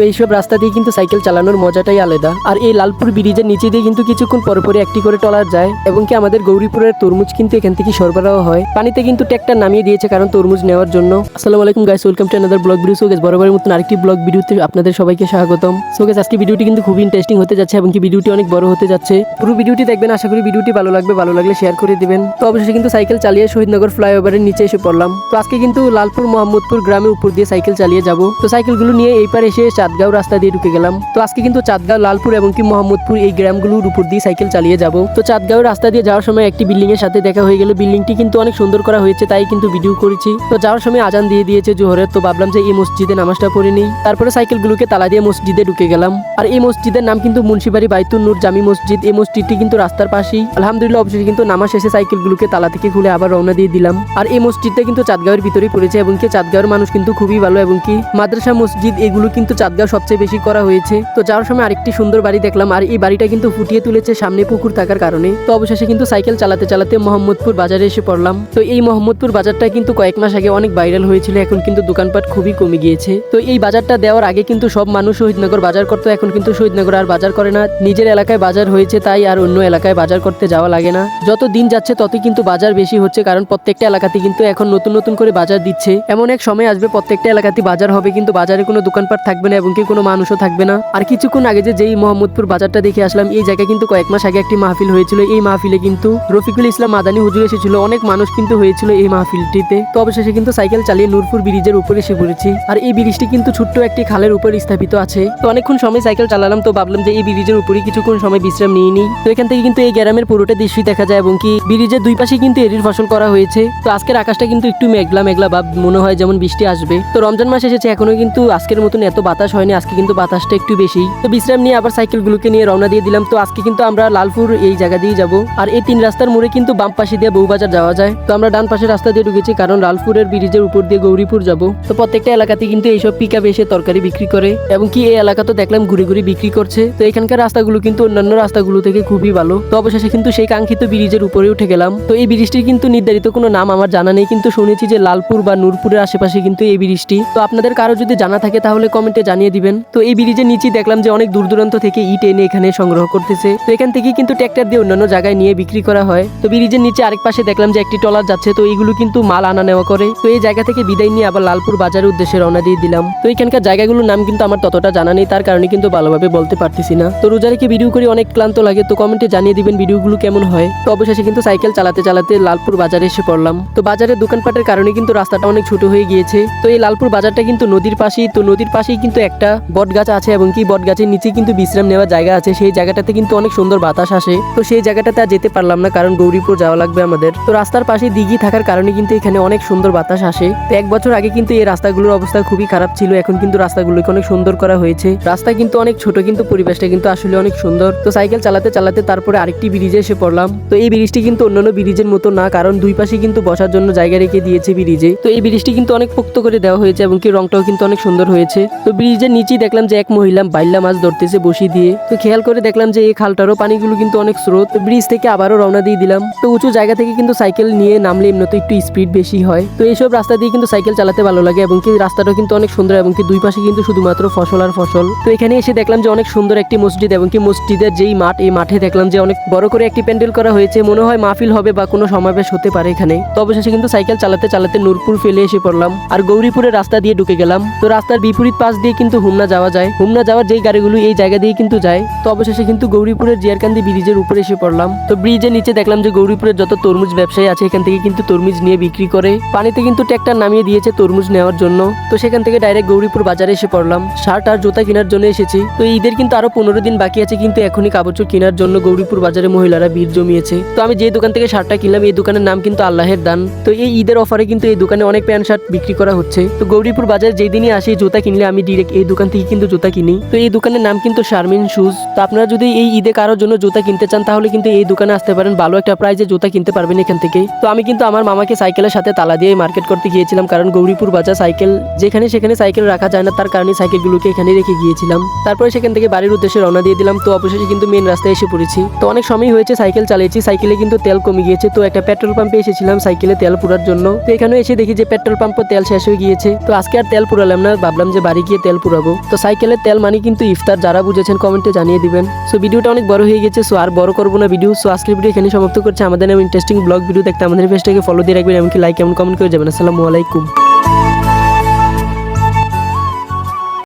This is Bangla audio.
তো এইসব রাস্তা দিয়ে কিন্তু সাইকেল চালানোর মজাটাই আলাদা। আর এই লালপুর ব্রিজের নিচে দিয়ে কিন্তু কিছুক্ষণ পরে পরে একটি করে টলার যায়, এবং কি আমাদের গৌরীপুরের তরমুজ কিন্তু এখান থেকে সরবরাহ হয়। পানিতে কিন্তু ট্যাক্টার নামিয়ে দিয়েছে কারণ তরমুজ নেওয়ার জন্য। আসসালামু আলাইকুম guys welcome to another blog video so guys বরাবরের মতন আরেকটি ব্লগ ভিডিওতে আপনাদের সবাইকে স্বাগতম। সো গাইস আজকে ভিডিওটি কিন্তু খুবই ইন্টারেস্টিং হতে যাচ্ছে, এবং কি ভিডিওটি অনেক বড় হতে যাচ্ছে। পুরো ভিডিওটি দেখবেন, আশা করি ভিডিওটি ভালো লাগবে, ভালো লাগলে শেয়ার করে দিবেন। তো অবশ্যই কিন্তু সাইকেল চালিয়ে শহীদনগর ফ্লাইওভারের নিচে এসে পড়লাম। তো আজকে কিন্তু লালপুর মোহাম্মদপুর গ্রামের উপর দিয়ে সাইকেল চালিয়ে যাব। তো সাইকেলগুলো নিয়ে এই পার এসে চাঁদগাঁও রাস্তা দিয়ে ঢুকে গেলাম। তো আজকে কিন্তু চাঁদগাঁও, লালপুর এবং কি মোহাম্মদপুর এই গ্রামগুলোর উপর দিয়ে সাইকেল চালিয়ে যাব। তো চাঁদগাঁও রাস্তা দিয়ে যাওয়ার সময় একটি বিল্ডিং এর সাথে দেখা হয়ে গেল। বিল্ডিংটি কিন্তু অনেক সুন্দর করা হয়েছে, তাই কিন্তু ভিডিও করেছি। তো যাওয়ার সময় আজান দিয়ে দিয়েছে জোহরের। তো ভাবলাম যে এই মসজিদে নামাজটা পড়ে নিই। তারপরে সাইকেলগুলোকে তালা দিয়ে মসজিদে ঢুকে গেলাম। আর এই মসজিদের নাম কিন্তু মুন্সিবাড়ি বাইতুল নূর জামি মসজিদ। এই মসজিদটি কিন্তু রাস্তার পাশেই। আলহামদুলিল্লাহ অবশ্যই কিন্তু নামাজ শেষে সাইকেলগুলোকে তালা থেকে খুলে আবার রওনা দিয়ে দিলাম। আর এই মসজিদটা কিন্তু চাঁদগাঁওয়ের ভিতরেই পড়েছে এবং কি চাঁদগাঁওয়ের মানুষ কিন্তু খুবই ভালো এবং কি মাদ্রাসা মসজিদ, এগুলো কিন্তু চাঁদগাঁও সবচেয়ে বেশি করা হয়েছে। তো যাওয়ার সময় আরেকটি সুন্দর বাড়ি দেখলাম, আর এই বাড়িটা কিন্তু ফুটিয়ে তুলেছে সামনে পুকুর থাকার কারণে। তো অবশেষে কিন্তু সাইকেল চালাতে চালাতে মোহাম্মদপুর বাজারে এসে পড়লাম। তো এই মোহাম্মদপুর বাজারটা কিন্তু কয়েক মাস আগে অনেক ভাইরাল হয়েছিল, এখন কিন্তু দোকানপাট খুবই কমে গিয়েছে। তো এই বাজারটা দেওয়ার আগে কিন্তু সব মানুষ শহীদনগর বাজার করতো, এখন কিন্তু শহীদনগর আর বাজার করে না। নিজের এলাকায় বাজার হয়েছে তাই আর অন্য এলাকায় বাজার করতে যাওয়া লাগে না। যত দিন যাচ্ছে ততই কিন্তু বাজার বেশি হচ্ছে, কারণ প্রত্যেকটা এলাকাতে কিন্তু এখন নতুন নতুন করে বাজার দিচ্ছে। এমন এক সময় আসবে, প্রত্যেকটা এলাকাতে বাজার হবে, কিন্তু বাজারে কোনো দোকানপাট থাকবে না এবং কি কোনো মানুষও থাকবে না। আর কিছুক্ষণ আগে যে যেই মোহাম্মদপুর বাজারটা দেখে আসলাম, এই জায়গায় কিন্তু কয়েক মাস আগে একটি মাহফিল হয়েছিল। এই মাহফিলে কিন্তু রফিকুল ইসলাম মাদানী হুজুর এসেছিল। অনেক মানুষ কিন্তু হয়েছিল এই মাহফিলটিতে। তো অবশেষে কিন্তু সাইকেল চালিয়ে নূরপুর ব্রিজের উপরে এসে পড়েছি। আর এই ব্রিজটি কিন্তু ছোট্ট একটি খালের উপর স্থাপিত আছে। তো অনেকক্ষণ সময় সাইকেল চালালাম, তো ভাবলাম যে এই ব্রিজের উপরে কিছুক্ষণ সময় বিশ্রাম নিয়ে নিই। তো এখান থেকে কিন্তু এই গ্রামের পুরোটা দৃশ্যই দেখা যায় এবং কি ব্রিজের দুই পাশে কিন্তু এরির ফসল করা হয়েছে। তো আজকের আকাশটা কিন্তু একটু মেঘলা মেঘলা ভাব মনে হয় যেমন বৃষ্টি আসবে। তো রমজান মাস এসেছে, এখনও কিন্তু আজকের মতন এত বাতাস হয়নি, আজকে কিন্তু বাতাসটা একটু বেশি। তো বিশ্রাম নিয়ে আবার সাইকেলগুলোকে নিয়ে রওনা দিয়ে দিলাম। তো আজকে কিন্তু আমরা লালপুর এই জায়গা দিয়ে যাব। আর এই তিন রাস্তার মোড়ে কিন্তু বাম পাশে দিয়ে বউবাজার যাওয়া যায়। তো আমরা ডান পাশে রাস্তা দিয়ে ঢুকেছি, কারণ লালপুরের ব্রিজের উপর দিয়ে গৌরীপুর যাব। তো প্রত্যেকটা এলাকাতে কিন্তু এইসব পিক আপ এসে তরকারি বিক্রি করে। এবং কি এই এলাকা তো দেখলাম ঘুরে ঘুরে বিক্রি করছে। তো এখানকার রাস্তাগুলো কিন্তু অন্যান্য রাস্তাগুলো থেকে খুবই ভালো। তো অবশেষে কিন্তু সেই কাঙ্ক্ষিত ব্রিজের উপরে উঠে গেলাম। তো এই ব্রিজটির কিন্তু নির্ধারিত কোনো নাম আমার জানা নেই, কিন্তু শুনেছি যে লালপুর বা নূরপুরের আশেপাশে কিন্তু এই ব্রিজটি। তো আপনাদের কারও যদি জানা থাকে তাহলে কমেন্টে জানিয়ে দিবেন। তো এই ব্রিজের নিচে দেখলাম যে অনেক দূর দূরান্ত থেকে ইট এনে এখানে সংগ্রহ করতেছে। তো এখান থেকে কিন্তু ট্র্যাক্টর দিয়ে অন্যান্য জায়গায় নিয়ে বিক্রি করা হয়। তো ব্রিজের নিচে আরেক পাশে দেখলাম যে একটি টলার যাচ্ছে। তো এইগুলো কিন্তু মাল আনা নেওয়া করে। তো এই জায়গা থেকে বিদায় নিয়ে আবার লালপুর বাজারের উদ্দেশ্যে রওনা দিয়ে দিলাম। তো এখানকার জায়গাগুলোর নাম কিন্তু আমার ততটা জানা নেই। তার কারণে কিন্তু ভালোভাবে বলতে পারতেছি না। তো রোজা রেখে ভিডিও করে অনেক ক্লান্ত লাগে? তো কমেন্টে জানিয়ে দিবেন ভিডিওগুলো কেমন হয়। তো অবশেষে কিন্তু সাইকেল চালাতে চালাতে লালপুর বাজারে এসে পড়লাম। তো বাজারের দোকানপাটের কারণে কিন্তু রাস্তাটা অনেক ছোট হয়ে গিয়েছে। তো এই লালপুর বাজারটা কিন্তু নদীর পাশেই। তো নদীর পাশেই কিন্তু একটা বট গাছ আছে এবং কি বট গাছের নিচে কিন্তু বিশ্রাম নেওয়ার জায়গা আছে। সেই জায়গাটাতে কিন্তু অনেক সুন্দর বাতাস আসে। তো সেই জায়গাটাতে আর যেতে পারলাম না, কারণ গৌরীপুর যাওয়া লাগবে আমাদের। তো রাস্তার পাশে দিঘি থাকার কারণে কিন্তু এখানে অনেক সুন্দর বাতাস আসে। তো এক বছর আগে কিন্তু এই রাস্তাগুলোর অবস্থা খুবই খারাপ ছিল। এখন কিন্তু রাস্তাগুলোকে অনেক সুন্দর করা হয়েছে। রাস্তা কিন্তু অনেক ছোট, কিন্তু পরিবেশটা কিন্তু আসলে অনেক সুন্দর। তো সাইকেল চালাতে চালাতে তারপরে আরেকটি ব্রিজে এসে পড়লাম। তো এই ব্রিজটি কিন্তু অন্যান্য ব্রিজের মতো না, কারণ দুই পাশে কিন্তু বসার জন্য জায়গা রেখে দিয়েছে ব্রিজে। তো এই ব্রিজটি কিন্তু অনেক পোক্ত করে দেওয়া হয়েছে এবং কি রংটাও কিন্তু অনেক সুন্দর হয়েছে। তো ব্রিজের নিচেই দেখলাম যে এক মহিলা বাইল্লা মাছ ধরতেছে বসি দিয়ে। তো খেয়াল করে দেখলাম যে এই খালটারও পানিগুলো কিন্তু অনেক স্রোত। ব্রিজ থেকে আবারও রওনা দিয়ে দিলাম। তো উঁচু জায়গা থেকে কিন্তু সাইকেল নিয়ে নামলে এমনিতে একটু স্পিড বেশি হয়। তো এইসব রাস্তা দিয়ে কিন্তু সাইকেল চালাতে ভালো লাগে এবং কি রাস্তাটাও কিন্তু অনেক সুন্দর এবং কি দুই পাশে কিন্তু শুধুমাত্র ফসল আর ফসল। তো এখানে এসে দেখলাম যে অনেক সুন্দর একটি মসজিদ এবং কি মসজিদের যেই মাঠ, এই মাঠে দেখলাম যে অনেক বড় করে একটি প্যান্ডেল করা হয়েছে। মনে হয় মাহফিল হবে বা কোনো সমাবেশ হতে পারে এখানে। তো অবশেষে কিন্তু সাইকেল চালাতে চালাতে নূরপুর ফেলে এসে পড়লাম। আর গৌরীপুরের রাস্তা দিয়ে ঢুকে গেলাম। তো রাস্তার বিপরীত পাশ দিয়ে কিন্তু হুমনা যাওয়া যায়। হুমনা যাওয়ার যেই গাড়িগুলো এই জায়গা দিয়ে কিন্তু যায়। তো অবশেষে কিন্তু গৌরীপুরের জিয়ারকান্দি ব্রিজের উপরে এসে পড়লাম। তো ব্রিজের নিচে দেখলাম যে গৌরীপুরের যত তরমুজ ব্যবসায়ী আছে, এখান থেকে কিন্তু তরমুজ নিয়ে বিক্রি করে। পানিতে কিন্তু ট্র্যাক্টর নামিয়ে দিয়েছে তরমুজ নেওয়ার জন্য। তো সেখান থেকে ডাইরেক্ট গৌরীপুর বাজারে এসে পড়লাম। শার্ট আর জুতা কেনার জন্য এসেছি। তো ঈদের কিন্তু আরও পনেরো দিন বাকি আছে, কিন্তু এখনই কাপড় কেনার জন্য গৌরীপুর বাজারে মহিলারা ভিড় জমিয়েছে। তো আমি যে দোকান থেকে শার্টটা কিনলাম, এই দোকানের নাম কিন্তু আল্লাহের দান। তো এই ঈদের অফারে কিন্তু এই দোকানে অনেক প্যান্ট শার্ট বিক্রি করা হচ্ছে। তো গৌরীপুর বাজার যেই দিনই আসি জুতা কিনলে আমি ডিরেক্ট এই দোকান থেকে কিন্তু জুতা কিনি। তো এই দোকানের নাম কিন্তু শারমিন শুজ তো আপনারা যদি এই ঈদে কারোর জন্য জুতা কিনতে চান, তাহলে কিন্তু এই দোকানে আসতে পারেন। ভালো একটা প্রাইজে জুতা কিনতে পারবেন এখান থেকে তো আমি কিন্তু আমার মামাকে সাইকেলের সাথে তালা দিয়ে মার্কেট করতে গিয়েছিলাম, কারণ গৌরীপুর বাজার সাইকেল, যেখানে সেখানে সাইকেল রাখা যায় না, তার কারণে সাইকেলগুলোকে এখানে রেখে গিয়েছিলাম। তারপরে সেখান থেকে বাড়ির উদ্দেশ্যে রওনা দিয়ে দিলাম। তো অবশেষে কিন্তু মেন রাস্তায় এসে পড়েছি। তো অনেক সময় হয়েছে সাইকেল চালিয়েছি, সাইকেলে কিন্তু তেল কমে গিয়েছে। তো একটা পেট্রোল পাম্পে এসেছিলাম সাইকেলে তেল পুরার জন্য। তো এখানে এসে দেখি যে পেট্রোল পাম্পও তেল শেষ হয়ে গিয়েছে। তো আজকে আর তেল পুরালাম না, ভাবলাম যে বাড়ি গিয়ে তেল পুরাবো তো সাইকেলের তেল মানে কিন্তু ইফতার, যারা বুঝেছেন কমেন্টে জানিয়ে দিবেন। সো ভিডিওটা অনেক বড় হয়ে গেছে সো আর বড় করব না ভিডিও সো আজকের ভিডিও এখানে সমাপ্ত করছে। আমাদের ইন্টারেস্টিং ব্লগ ভিডিও দেখতে আমাদের পেজটাকে ফলো দিয়ে রাখবেন, এমনকি লাইক এমন কমেন্ট করে যাবেন। আসসালামু আলাইকুম।